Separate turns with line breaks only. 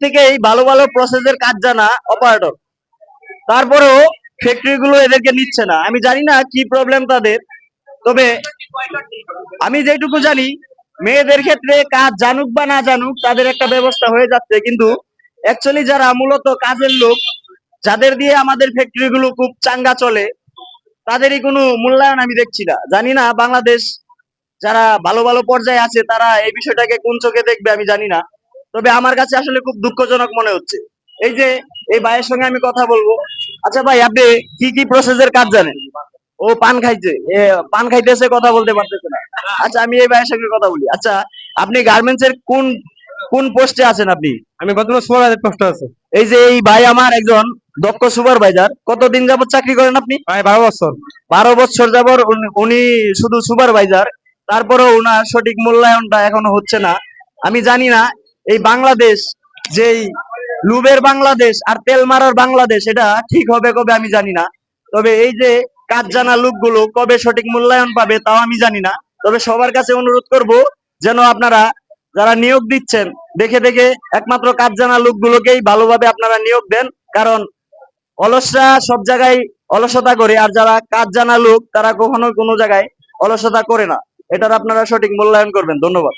প্রত্যেকেই ভালো ভালো প্রসেসের কাজ জানা অপারেটর তারপরেও ফ্যাক্টরি গুলো এদেরকে নিচ্ছে না। আমি জানি না কি প্রবলেম তাদের, তবে আমি যেটুকু জানি, মেয়েদের ক্ষেত্রে কাজ জানুক বা না জানুক, তাদের একটা ব্যবস্থা হয়ে যাচ্ছে। কিন্তু অ্যাকচুয়ালি যারা মূলত কাজের লোক, যাদের দিয়ে আমাদের ফ্যাক্টরি গুলো খুব চাঙ্গা চলে, তাদেরই কোনো মূল্যায়ন আমি দেখছি না। জানি না বাংলাদেশ, যারা ভালো ভালো পর্যায়ে আছে, তারা এই বিষয়টাকে কোন চোখে দেখবে আমি জানি না। তবে আমার কাছে আসলে খুব দুঃখজনক মনে হচ্ছে। এই যে এই ভাইয়ের সঙ্গে আমি কথা বলব। আচ্ছা ভাই আপনি কি কি প্রসেসের কাজ জানেন? ও পান খাইছে পান খাইতেছে কথা বলতে পারতেছে না। আচ্ছা আমি এই ভাইয়ের সঙ্গে কথা বলি। আচ্ছা আপনি গার্মেন্টস এর কোন কোন পোস্টে আছেন আপনি?
আমি বর্তমানে হাজার কষ্ট আছে।
এই যে এই ভাই আমার একজন দক্ষ সুপারভাইজার কতদিন যাবত চাকরি করেন আপনি?
প্রায় বারো বছর।
বারো বছর যাবর উনি- উনি শুধু সুপারভাইজার তারপরেও ওনার সঠিক মূল্যায়নটা এখনও হচ্ছে না। আমি জানি না এই বাংলাদেশ, যেই লুবের বাংলাদেশ আর তেল মারার বাংলাদেশ, এটা ঠিক হবে কবে আমি জানি না। তবে এই যে কাজ জানা লোকগুলো কবে সঠিক মূল্যায়ন পাবে তাও আমি জানি না। তবে সবার কাছে অনুরোধ করব যেন আপনারা যারা নিয়োগ দিচ্ছেন, দেখে দেখে একমাত্র কাজ জানা লোকগুলোকেই ভালোভাবে আপনারা নিয়োগ দেন। কারণ অলসরা সব জায়গায় অলসতা করে, আর যারা কাজ জানা লোক, তারা কখনো কোনো জায়গায় অলসতা করে না। এটার আপনারা সঠিক মূল্যায়ন করবেন। ধন্যবাদ।